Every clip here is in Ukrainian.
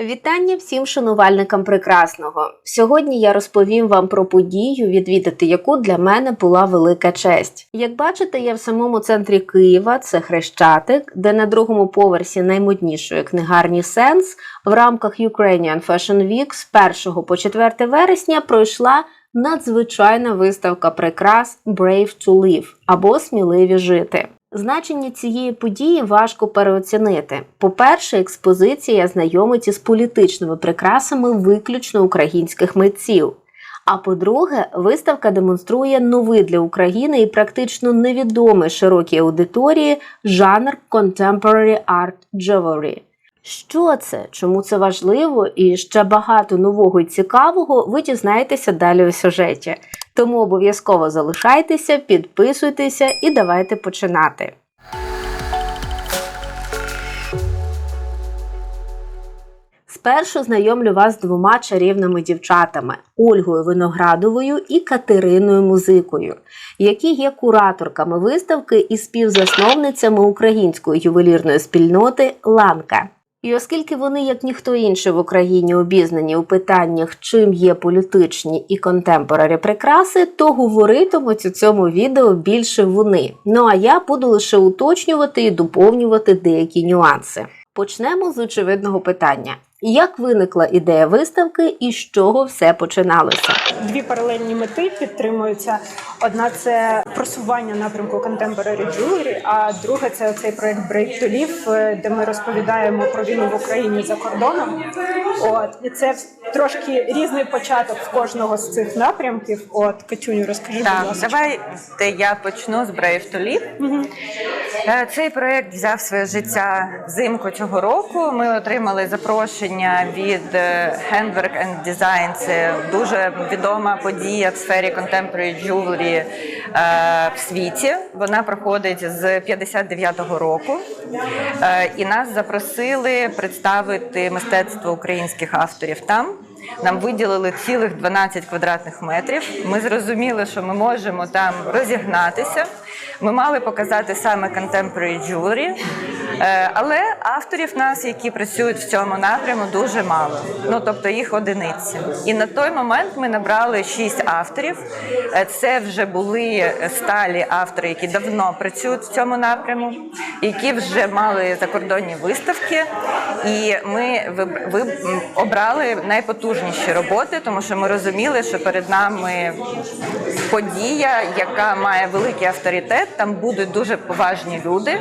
Вітання всім шанувальникам прекрасного. Сьогодні я розповім вам про подію, відвідати яку для мене була велика честь. Як бачите, я в самому центрі Києва, це Хрещатик, де на другому поверсі наймоднішої книгарні Сенс в рамках Ukrainian Fashion Week з 1 по 4 вересня пройшла надзвичайна виставка прикрас Brave to Live або Сміливі жити. Значення цієї події важко переоцінити. По-перше, експозиція знайомить із політичними прикрасами виключно українських митців. А по-друге, виставка демонструє новий для України і практично невідомий широкій аудиторії жанр Contemporary Art Jewelry. Що це, чому це важливо і ще багато нового і цікавого ви дізнаєтеся далі у сюжеті. Тому обов'язково залишайтеся, підписуйтеся і давайте починати. Спершу знайомлю вас з двома чарівними дівчатами Ольгою Виноградовою і Катериною Музикою, які є кураторками виставки і співзасновницями української ювелірної спільноти Ланка. І оскільки вони, як ніхто інший в Україні, обізнані у питаннях, чим є політичні і контемпорарі прикраси, то говоритимуть у цьому відео більше вони. Ну а я буду лише уточнювати і доповнювати деякі нюанси. Почнемо з очевидного питання: як виникла ідея виставки і з чого все починалося? Дві паралельні мети підтримуються. Одна це просування напрямку Contemporary Jewelry, а друга це цей проект Break to Live, е, де ми розповідаємо про війну в Україні за кордоном. От і це трошки різний початок в кожного з цих напрямків. От Катюню, розкажи, будь Так, ласка. давайте я почну з Brave to Live. Е, Цей проект взяв своє життя взимку цього року. Ми отримали запрошення від е, Handwork and Design. Це дуже відома подія в сфері contemporary jewelry е, в світі. Вона проходить з 59-го року. Е, І нас запросили представити мистецтво українських авторів там. Нам виділили цілих 12 квадратних метрів. Ми зрозуміли, що ми можемо там розігнатися. Ми мали показати саме contemporary jewelry, але авторів нас, які працюють в цьому напряму, дуже мало. Ну тобто їх одиниці. І на той момент ми набрали 6 авторів. Е, Це вже були сталі автори, які давно працюють в цьому напряму, які вже мали закордонні виставки. І ми обрали найпотужніші роботи, тому що ми розуміли, що перед нами подія, яка має великий авторитет. Там будуть дуже поважні люди,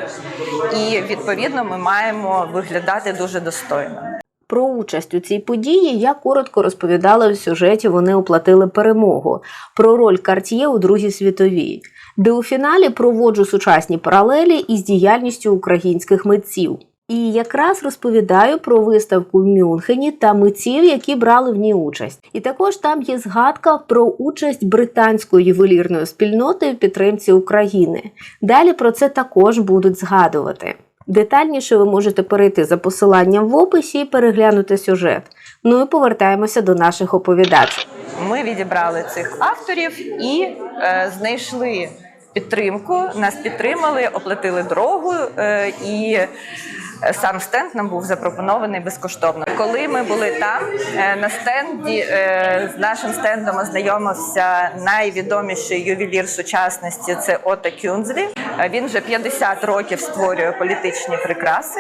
і відповідно ми маємо виглядати дуже достойно. Про участь у цій події я коротко розповідала в сюжеті. Вони оплатили перемогу про роль Карт'є у Другій світовій, де у фіналі проводжу сучасні паралелі із діяльністю українських митців. І якраз розповідаю про виставку в Мюнхені та митців, які брали в ній участь. І також там є згадка про участь британської ювелірної спільноти в підтримці України. Далі про це також будуть згадувати. Детальніше ви можете перейти за посиланням в описі і переглянути сюжет. Ну і повертаємося до наших оповідачів. Ми відібрали цих авторів і е, знайшли підтримку. Нас підтримали, оплатили дорогу е, і. Сам стенд нам був запропонований безкоштовно. Коли ми були там е, на стенді, е, з нашим стендом ознайомився найвідоміший ювелір сучасності. Це Ота Кюнзлі. Е, Він вже 50 років створює політичні прикраси.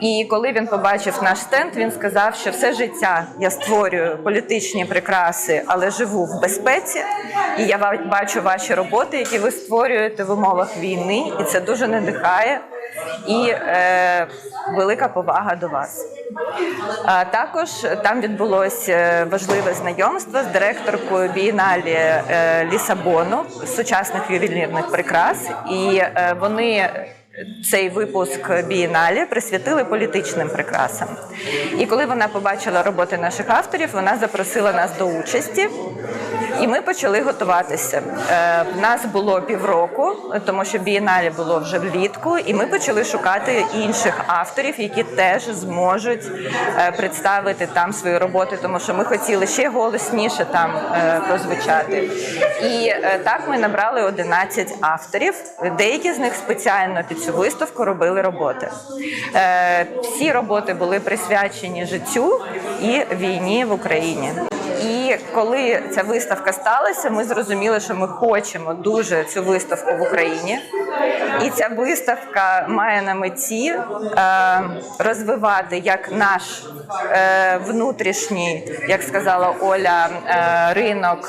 І коли він побачив наш стенд, він сказав, що все життя я створюю політичні прикраси, але живу в безпеці. І я бачу ваші роботи, які ви створюєте в умовах війни, і це дуже надихає. І е, велика повага до вас. А також там відбулося е, важливе знайомство з директоркою бієналі е, Лісабону сучасних ювелірних прикрас, і е, вони цей випуск бієналі присвятили політичним прикрасам. І коли вона побачила роботи наших авторів, вона запросила нас до участі. І ми почали готуватися. Е, В нас було півроку, тому що бієнале було вже влітку, і ми почали шукати інших авторів, які теж зможуть е, представити там свої роботи, тому що ми хотіли ще голосніше там е, прозвучати. І так ми набрали 11 авторів. Деякі з них спеціально під цю виставку робили роботи. Всі роботи були присвячені життю і війні в Україні. І коли ця виставка сталася, ми зрозуміли, що ми хочемо дуже цю виставку в Україні. І ця виставка має на меті е, розвивати як наш е, внутрішній, як сказала Оля, е, ринок.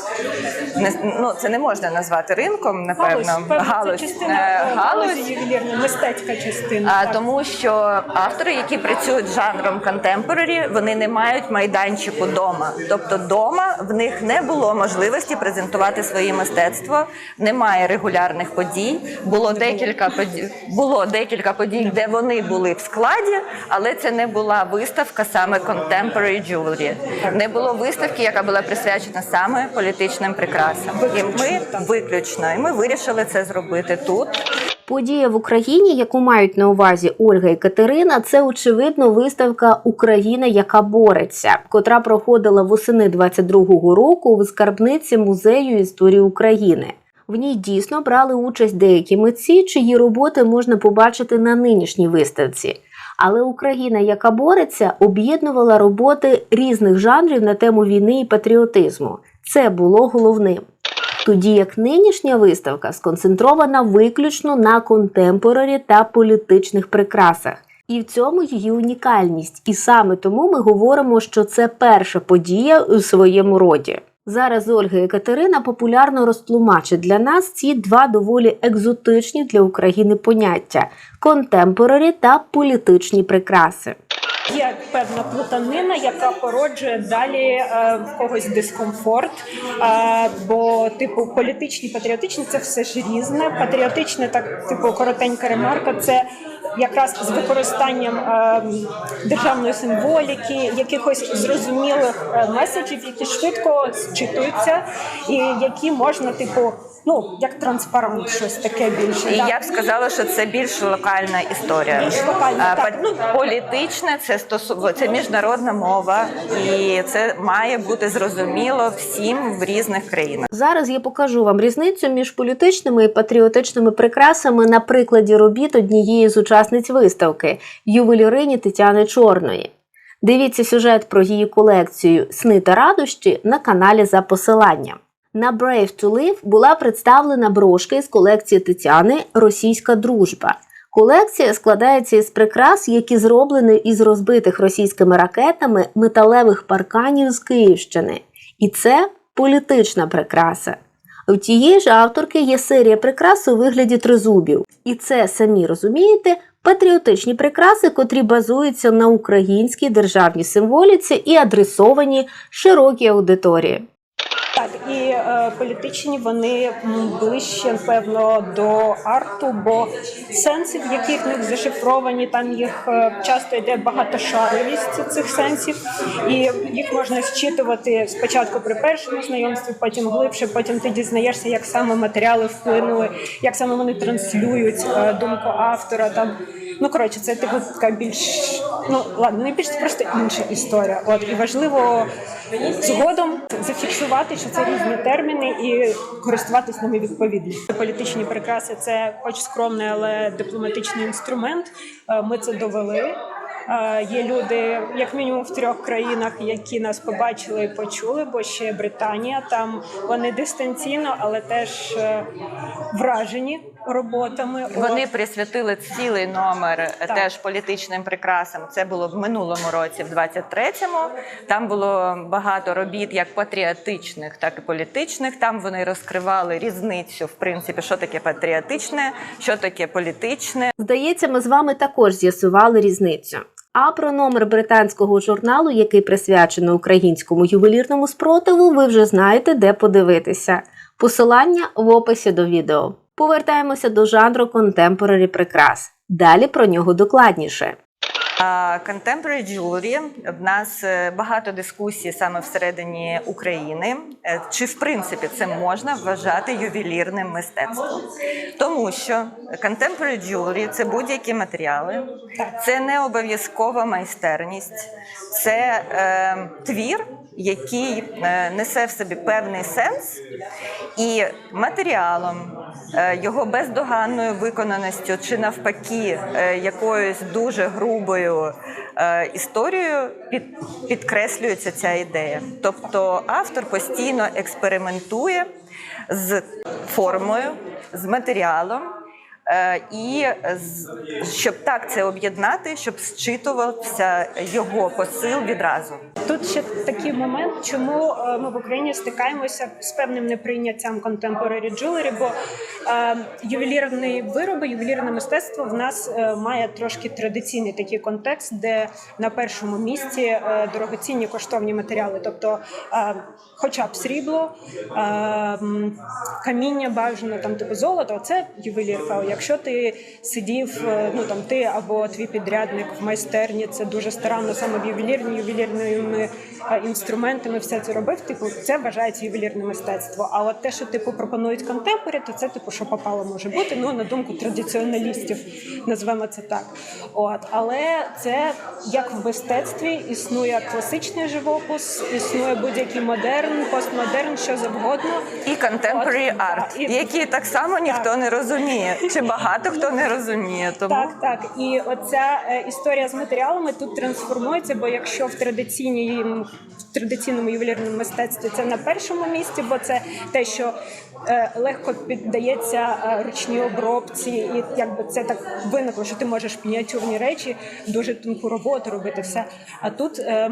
Ну, це не можна назвати ринком, напевно. певно, Галузь, частина галузь. галузі мистецька частина. А, тому що автори, які працюють жанром контемпорарі, вони не мають майданчику дома. Тобто, дома в них не було можливості презентувати своє мистецтво. Немає регулярних подій. Було декілька подій, було декілька подій, де вони були в складі, але це не була виставка саме contemporary jewelry. Не було виставки, яка була присвячена саме політичним прикрасам. І ми виключно, і ми вирішили це зробити тут. Подія в Україні, яку мають на увазі Ольга і Катерина, це очевидно виставка Україна, яка бореться, котра проходила восени 22-го року в скарбниці музею історії України. В ній дійсно брали участь деякі митці, чиї роботи можна побачити на нинішній виставці. Але Україна, яка бореться, об'єднувала роботи різних жанрів на тему війни і патріотизму. Це було головним. Тоді як нинішня виставка сконцентрована виключно на контемпорарі та політичних прикрасах. І в цьому її унікальність. І саме тому ми говоримо, що це перша подія у своєму роді. Зараз Ольга і Катерина популярно розтлумачать для нас ці два доволі екзотичні для України поняття контемпорарі та політичні прикраси. Є певна плутанина, яка породжує далі е, в когось дискомфорт. Е, бо, типу, політичні, патріотичні це все ж різне. Патріотичне, так типу, коротенька ремарка, це якраз з використанням е, державної символіки, якихось зрозумілих е, меседжів, які швидко зчитуються, і які можна, типу, ну як транспарант, щось таке більше. І да. я б сказала, що це більш локальна історія. Більш локальна, А, так. па- Ну, політичне це стосу... це міжнародна мова, і це має бути зрозуміло всім в різних країнах. Зараз я покажу вам різницю між політичними і патріотичними прикрасами на прикладі робіт однієї з учасниць виставки ювелірині Тетяни Чорної. Дивіться сюжет про її колекцію Сни та радощі на каналі за посиланням. На Brave to Live була представлена брошка із колекції Тетяни Російська дружба. Колекція складається із прикрас, які зроблені із розбитих російськими ракетами металевих парканів з Київщини. І це політична прикраса. В тієї ж авторки є серія прикрас у вигляді тризубів. І це, самі розумієте, патріотичні прикраси, котрі базуються на українській державній символіці і адресовані широкій аудиторії. Так, і е, політичні вони ближче, певно, до арту, бо сенси, в яких в них зашифровані, там їх е, часто йде багатошаровість цих сенсів, і їх можна зчитувати спочатку при першому знайомстві, потім глибше, потім ти дізнаєшся, як саме матеріали вплинули, як саме вони транслюють е, думку автора. Там ну коротше, це типу така більш ну ладно, не більш просто інша історія. От і важливо згодом зафіксувати, що це різні терміни, і користуватись ними відповідно. Політичні прикраси це, хоч скромний, але дипломатичний інструмент. Е, Ми це довели. Е, Є люди, як мінімум в трьох країнах, які нас побачили і почули, бо ще Британія. Там вони дистанційно, але теж е, вражені роботами. Вони От. присвятили цілий номер е, Так. теж політичним прикрасам. Це було в минулому році, в 23-му. Там було багато робіт як патріотичних, так і політичних. Там вони розкривали різницю, в принципі, що таке патріотичне, що таке політичне. Здається, ми з вами також з'ясували різницю. А про номер британського журналу, який присвячено українському ювелірному спротиву, ви вже знаєте, де подивитися. Посилання в описі до відео. Повертаємося до жанру контемпорарі прикрас. Далі про нього докладніше. Contemporary jewelry, в нас е, багато дискусій саме всередині України, е, чи в принципі це можна вважати ювелірним мистецтвом, тому що contemporary jewelry – це будь-які матеріали, це не обов'язкова майстерність, це е, твір, який е, несе в собі певний сенс, і матеріалом, е, його бездоганною виконаністю, чи навпаки, е, якоюсь дуже грубою історією підкреслюється ця ідея. Тобто автор постійно експериментує з формою, з матеріалом. Е, І щоб так це об'єднати, щоб зчитувався його посил відразу. Тут ще такий момент, чому е, ми в Україні стикаємося з певним неприйняттям contemporary jewelry, бо е, ювелірні вироби, ювелірне мистецтво в нас має трошки традиційний такий контекст, де на першому місці дорогоцінні коштовні матеріали, тобто хоча б срібло, каміння бажано там типу золото, це ювелірка. Якщо ти сидів, е, ну там ти або твій підрядник в майстерні, це дуже старанно саме в ювелірні, е, інструментами все це робив. Типу, це вважається ювелірне мистецтво. А от те, що типу пропонують контемпорі, то це типу, що попало може бути. Ну на думку традиціоналістів, назвемо це так. От але це як в мистецтві існує класичний живопис, існує будь-який модерн, постмодерн, що завгодно. І contemporary От, да, art, і- який так само ніхто не розуміє, чи багато хто не розуміє. Тому Так, так. І оця е, історія з матеріалами тут трансформується, бо якщо в традиційній в традиційному ювелірному мистецтві це на першому місці, бо це те, що легко піддається е, ручній обробці, і якби це так виникло, що ти можеш мініатюрні речі, дуже тонку роботу робити все. А тут е,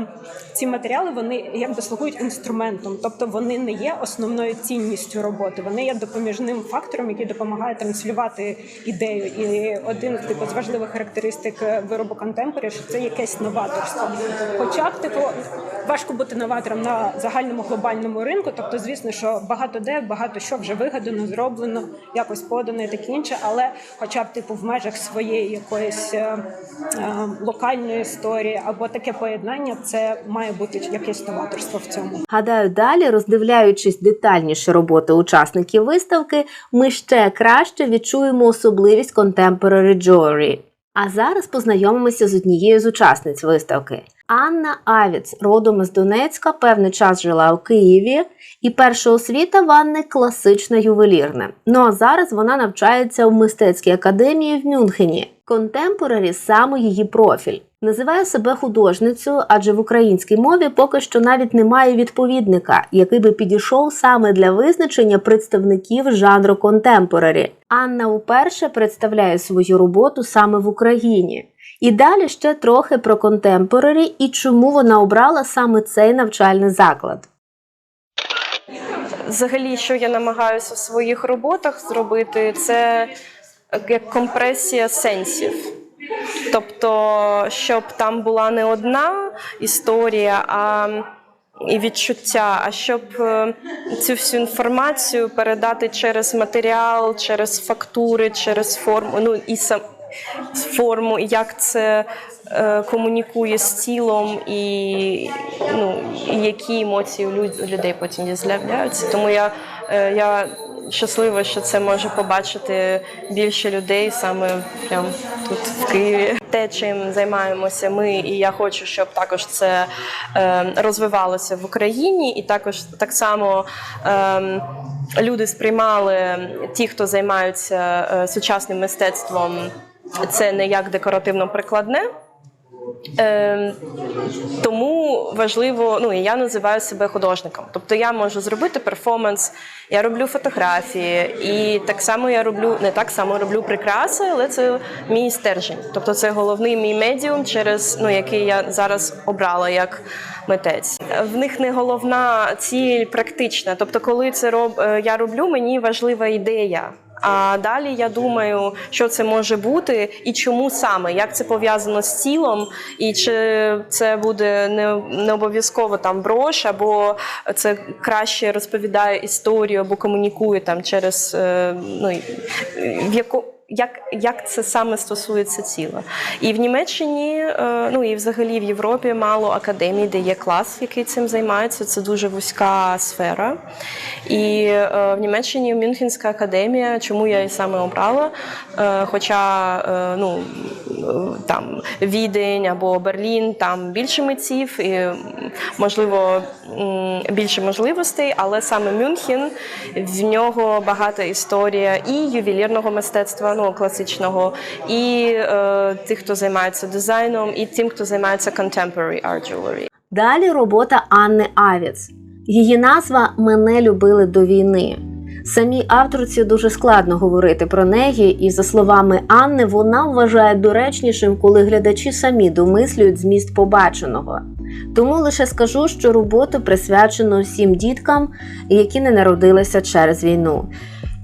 ці матеріали вони якби слугують інструментом, тобто вони не є основною цінністю роботи, вони є допоміжним фактором, який допомагає транслювати ідею. І один типу з важливих характеристик е, виробу контемпорі, що це якесь новаторство. Хоча б типу важко бути новатором на загальному глобальному ринку. Тобто, звісно, що багато де, багато вже вигадано, зроблено, якось подано і таке інше, але хоча б типу в межах своєї якоїсь е, е, локальної історії або таке поєднання, це має бути якесь новаторство в цьому. Гадаю, далі, роздивляючись детальніше роботи учасників виставки, ми ще краще відчуємо особливість Contemporary Jewelry. А зараз познайомимося з однією з учасниць виставки. Анна Авіц, родом із Донецька, певний час жила у Києві, і перша освіта в Анни класична ювелірна. Ну а зараз вона навчається в мистецькій академії в Мюнхені. Контемпорарі саме її профіль. Називає себе художницею, адже в українській мові поки що навіть немає відповідника, який би підійшов саме для визначення представників жанру контемпорарі. Анна уперше представляє свою роботу саме в Україні. І далі ще трохи про контемпорарі і чому вона обрала саме цей навчальний заклад. Взагалі, що я намагаюся в своїх роботах зробити, це як компресія сенсів. Тобто, щоб там була не одна історія, а і відчуття, а щоб е, цю всю інформацію передати через матеріал, через фактури, через форму, ну і сам форму, як це е, комунікує з тілом, і, ну, які емоції у людей потім з'являються. Тому я, е, я щаслива, що це може побачити більше людей саме прямо тут в Києві. Те, чим займаємося ми, і я хочу, щоб також це е, розвивалося в Україні, і також так само. Е, Люди сприймали ті, хто займаються е, сучасним мистецтвом, це не як декоративно-прикладне. Е, тому важливо, ну і я називаю себе художником. Тобто я можу зробити перформанс, я роблю фотографії, і так само я роблю не так само роблю прикраси, але це мій стержень. Тобто це головний мій медіум, через ну який я зараз обрала як митець. В них не головна ціль практична. Тобто, коли це роб е, я роблю, мені важлива ідея. А далі я думаю, що це може бути і чому саме, як це пов'язано з тілом, і чи це буде не, не обов'язково там брош, або це краще розповідає історію, або комунікує там через е, ну, в яку. Як, як це саме стосується тіла. І в Німеччині, е, ну і взагалі в Європі мало академій, де є клас, який цим займається. Це дуже вузька сфера. І е, в Німеччині Мюнхенська академія, чому я і саме обрала. Е, хоча ну, там Відень або Берлін, там більше митців і можливо більше можливостей, але саме Мюнхен в нього багата історія і ювелірного мистецтва, ну класичного, і е, тих, хто займається дизайном, і тим, хто займається contemporary art jewelry. Далі робота Анни Авіц. Її назва Мене любили до війни. Самій авторці дуже складно говорити про неї, і за словами Анни, вона вважає доречнішим, коли глядачі самі домислюють зміст побаченого. Тому лише скажу, що роботу присвячено всім діткам, які не народилися через війну.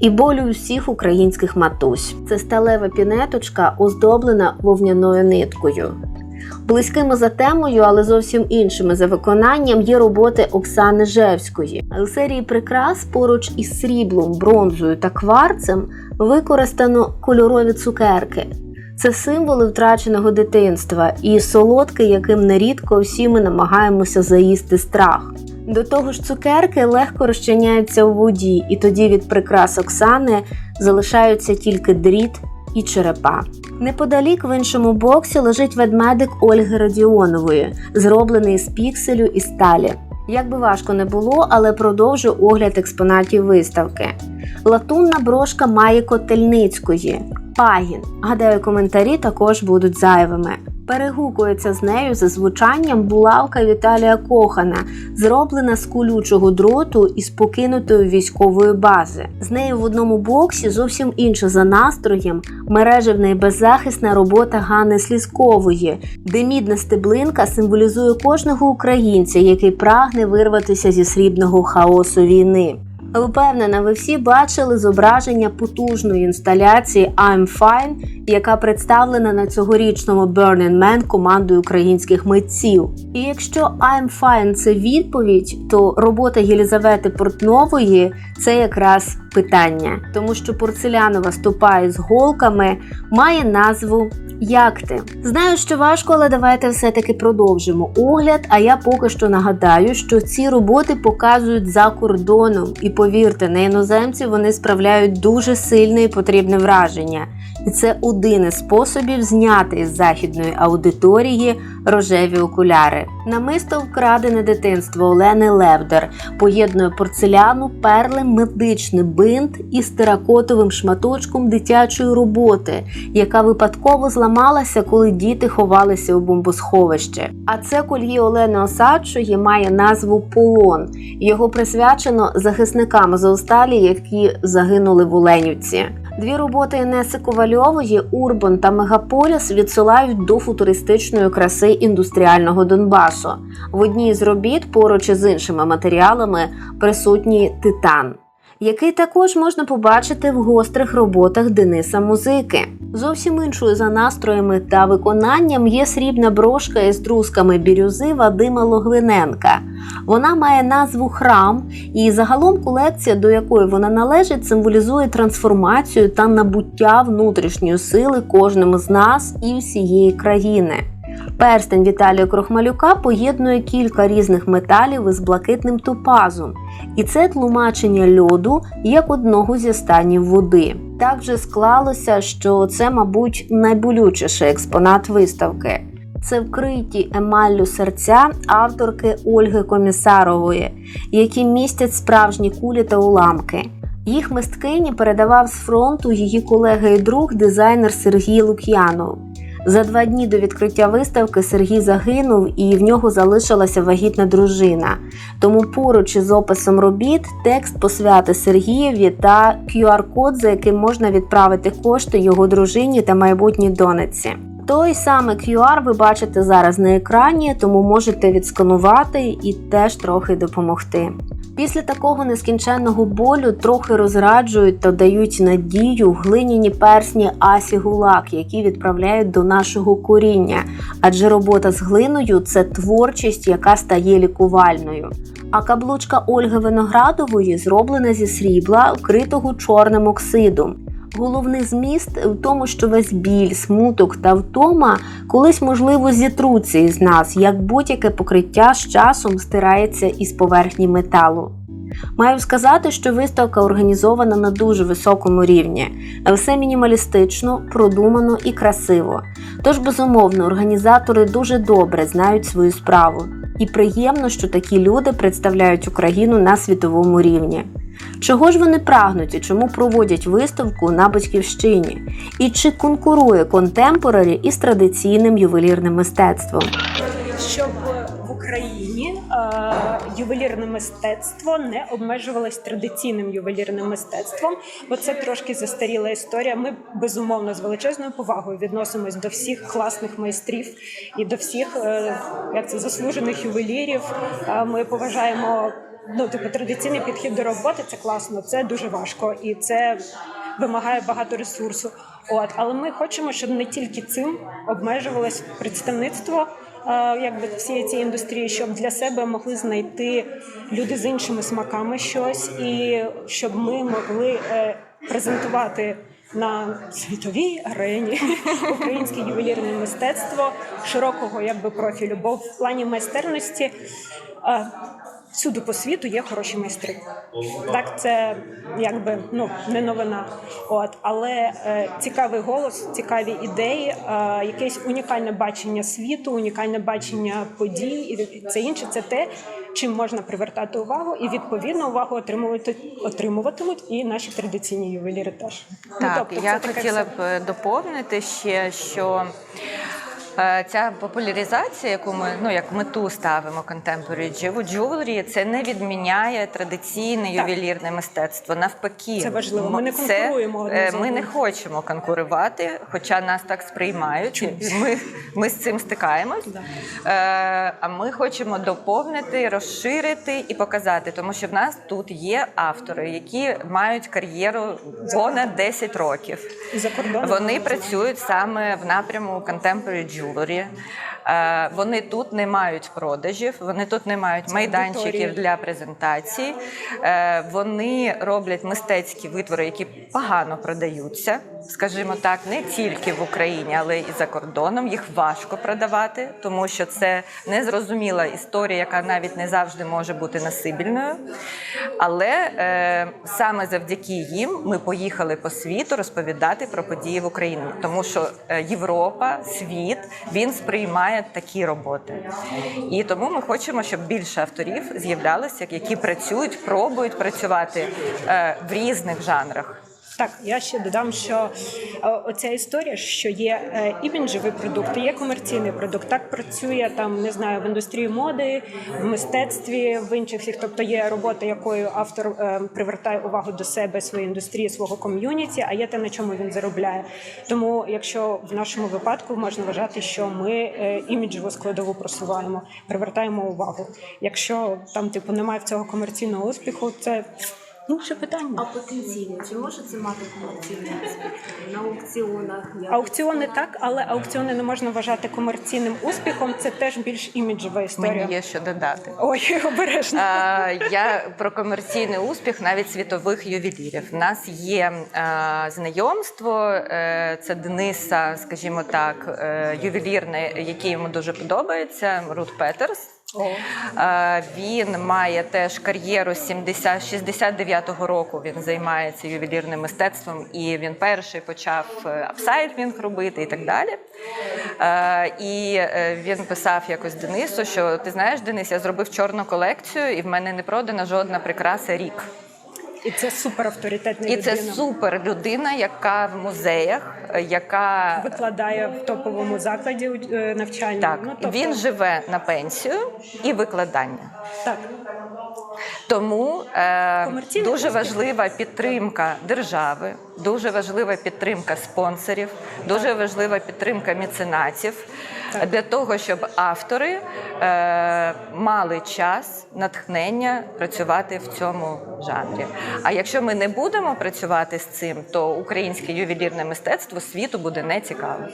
І болю всіх українських матусь. Це сталева пінеточка, оздоблена вовняною ниткою. Близькими за темою, але зовсім іншими за виконанням є роботи Оксани Жевської. У серії прикрас поруч із сріблом, бронзою та кварцем використано кольорові цукерки. Це символи втраченого дитинства і солодке, яким нерідко всі ми намагаємося заїсти страх. До того ж, цукерки легко розчиняються у воді, і тоді від прикрас Оксани залишаються тільки дріт і черепа. Неподалік в іншому боксі лежить ведмедик Ольги Радіонової, зроблений з пікселю і сталі. Як би важко не було, але продовжу огляд експонатів виставки. Латунна брошка Маї Котельницької. Пагін. Гадаю, коментарі також будуть зайвими. Перегукується з нею за звучанням булавка Віталія Кохана, зроблена з колючого дроту із покинутої військової бази. З нею в одному боксі зовсім інша за настроєм мережевна і беззахисна робота Ганни Слізкової, де мідна стеблинка символізує кожного українця, який прагне вирватися зі срібного хаосу війни. Впевнена, ви всі бачили зображення потужної інсталяції I'm Fine, яка представлена на цьогорічному Burning Man командою українських митців. І якщо I'm Fine – це відповідь, то робота Єлізавети Портнової це якраз питання, тому що порцелянова стопа із голками має назву як ти? Знаю, що важко, але давайте все-таки продовжимо огляд. А я поки що нагадаю, що ці роботи показують за кордоном, і повірте, на іноземців вони справляють дуже сильне і потрібне враження. І це один із способів зняти із західної аудиторії рожеві окуляри. Намисто вкрадене дитинство Олени Левдер поєднує порцеляну, перли, медичний бинт із теракотовим шматочком дитячої роботи, яка випадково зламалася, коли діти ховалися у бомбосховище. А це кольє Олени Осадчої має назву Полон. Його присвячено захисникам Азовсталі, які загинули в Оленівці. Дві роботи Інеси Ковальової Урбан та Мегаполіс відсилають до футуристичної краси індустріального Донбасу. В одній з робіт, поруч із іншими матеріалами, присутній титан, який також можна побачити в гострих роботах Дениса Музики. Зовсім іншою за настроями та виконанням є срібна брошка із друзками бірюзи Вадима Логвиненка. Вона має назву Храм, і загалом колекція, до якої вона належить, символізує трансформацію та набуття внутрішньої сили кожному з нас і всієї країни. Перстень Віталія Крохмалюка поєднує кілька різних металів із блакитним топазом, і це тлумачення льоду як одного зі станів води. Так вже склалося, що це, мабуть, найболючіший експонат виставки. Це вкриті емаллю серця авторки Ольги Комісарової, які містять справжні кулі та уламки. Їх мисткині передавав з фронту її колега і друг, дизайнер Сергій Лук'янов. За два дні до відкриття виставки Сергій загинув і в нього залишилася вагітна дружина. Тому поруч із описом робіт текст посвяти Сергієві та QR-код, за яким можна відправити кошти його дружині та майбутній донеці. Той самий QR ви бачите зараз на екрані, тому можете відсканувати і теж трохи допомогти. Після такого нескінченного болю трохи розраджують та дають надію глиняні персні Асі Гулак, які відправляють до нашого коріння, адже робота з глиною це творчість, яка стає лікувальною. А каблучка Ольги Виноградової зроблена зі срібла, вкритого чорним оксидом. Головний зміст в тому, що весь біль, смуток та втома колись можливо зітруться із нас, як будь-яке покриття з часом стирається із поверхні металу. Маю сказати, що виставка організована на дуже високому рівні. Все мінімалістично, продумано і красиво. Тож, безумовно, організатори дуже добре знають свою справу. І приємно, що такі люди представляють Україну на світовому рівні. Чого ж вони прагнуть і чому проводять виставку на батьківщині? І чи конкурує контемпорарі із традиційним ювелірним мистецтвом? щоб в Україні е, ювелірне мистецтво не обмежувалось традиційним ювелірним мистецтвом, бо це трошки застаріла історія. Ми безумовно з величезною повагою відносимось до всіх класних майстрів і до всіх е, як це заслужених ювелірів. Е, ми поважаємо ну, типу, традиційний підхід до роботи. Це класно, це дуже важко і це вимагає багато ресурсу. От, але ми хочемо, щоб не тільки цим обмежувалось представництво е, якби всієї цієї індустрії, щоб для себе могли знайти люди з іншими смаками щось, і щоб ми могли е, презентувати на світовій арені українське ювелірне мистецтво широкого якби профілю. Бо в плані майстерності. Всюди по світу є хороші майстри. Так, це якби ну не новина. От але е, цікавий голос, цікаві ідеї, е, якесь унікальне бачення світу, унікальне бачення подій, і це інше. Це те, чим можна привертати увагу, і відповідно увагу отримувати отримуватимуть і наші традиційні ювеліри теж. Ну, тобто я хотіла все. б е, доповнити ще, що ця популяризація, яку ми ну як мету ставимо Contemporary Jewelry, це не відміняє традиційне Так. ювелірне мистецтво. Навпаки, Це важливо. Ми не конкуруємо одне е, Ми не хочемо конкурувати, хоча нас так сприймають. Чомусь. Ми, ми з цим стикаємось. Да. Е, а ми хочемо доповнити, розширити і показати, тому що в нас тут є автори, які мають кар'єру понад 10 років. За кордоном Вони працюють саме в напряму Contemporary Jewelry. Е, Вони тут не мають продажів, вони тут не мають майданчиків для презентацій. Е, Вони роблять мистецькі витвори, які погано продаються. Скажімо так, не тільки в Україні, але і за кордоном. Їх важко продавати, тому що це незрозуміла історія, яка навіть не завжди може бути насибільною. Але е, саме завдяки їм ми поїхали по світу розповідати про події в Україні, тому що е, Європа, світ він сприймає такі роботи. І тому ми хочемо, щоб більше авторів з'являлися, які працюють, пробують працювати е, в різних жанрах. Так, я ще додам, що е, оця історія, що є е, іміджевий продукт, є комерційний продукт. Так працює там, не знаю, в індустрії моди, в мистецтві, в інших всіх. Тобто є робота, якою автор е, привертає увагу до себе, своєї індустрії, свого ком'юніті, а є те, на чому він заробляє. Тому, якщо в нашому випадку можна вважати, що ми іміджеву складову просуваємо, привертаємо увагу. Якщо там типу немає в цього комерційного успіху, це інше питання. А потенційно, чи може це мати комерційний успіх на аукціонах? Аукціони так, але аукціони не можна вважати комерційним успіхом. Це теж більш іміджева історія. Мені є що додати. Ой, обережно. Е, Я про комерційний успіх навіть світових ювелірів. У нас є е, знайомство. е, Це Дениса, скажімо так, е, ювелірне, який йому дуже подобається. Рут Петерс. Е, Він має теж кар'єру з 70 69-го року. Він займається ювелірним мистецтвом, і він перший почав апсайдвінг робити і так далі. Е, І е, він писав якось Денису, що ти знаєш, Денис, я зробив чорну колекцію, і в мене не продана жодна прикраса рік. І це супер авторитетна І це супер людина, яка в музеях, е, яка Викладає в топовому закладі е, навчання. так ну, тобто, він живе на пенсію і викладання. так. Тому е, дуже важлива підтримка держави, дуже важлива підтримка спонсорів, дуже важлива підтримка меценатів. Для того, щоб автори е, мали час, натхнення працювати в цьому жанрі. А якщо ми не будемо працювати з цим, то українське ювелірне мистецтво світу буде нецікаве.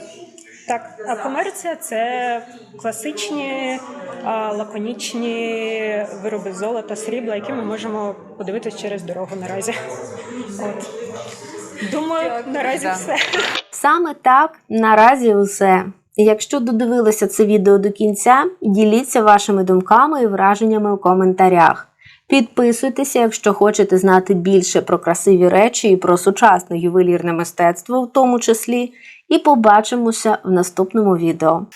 Так, а комерція це класичні, а, лаконічні вироби золота, срібла, які ми можемо подивитися через дорогу наразі. От. Думаю, наразі все. Саме так наразі усе. Якщо додивилися це відео до кінця, діліться вашими думками і враженнями у коментарях. Підписуйтеся, якщо хочете знати більше про красиві речі і про сучасне ювелірне мистецтво, в тому числі, і побачимося в наступному відео.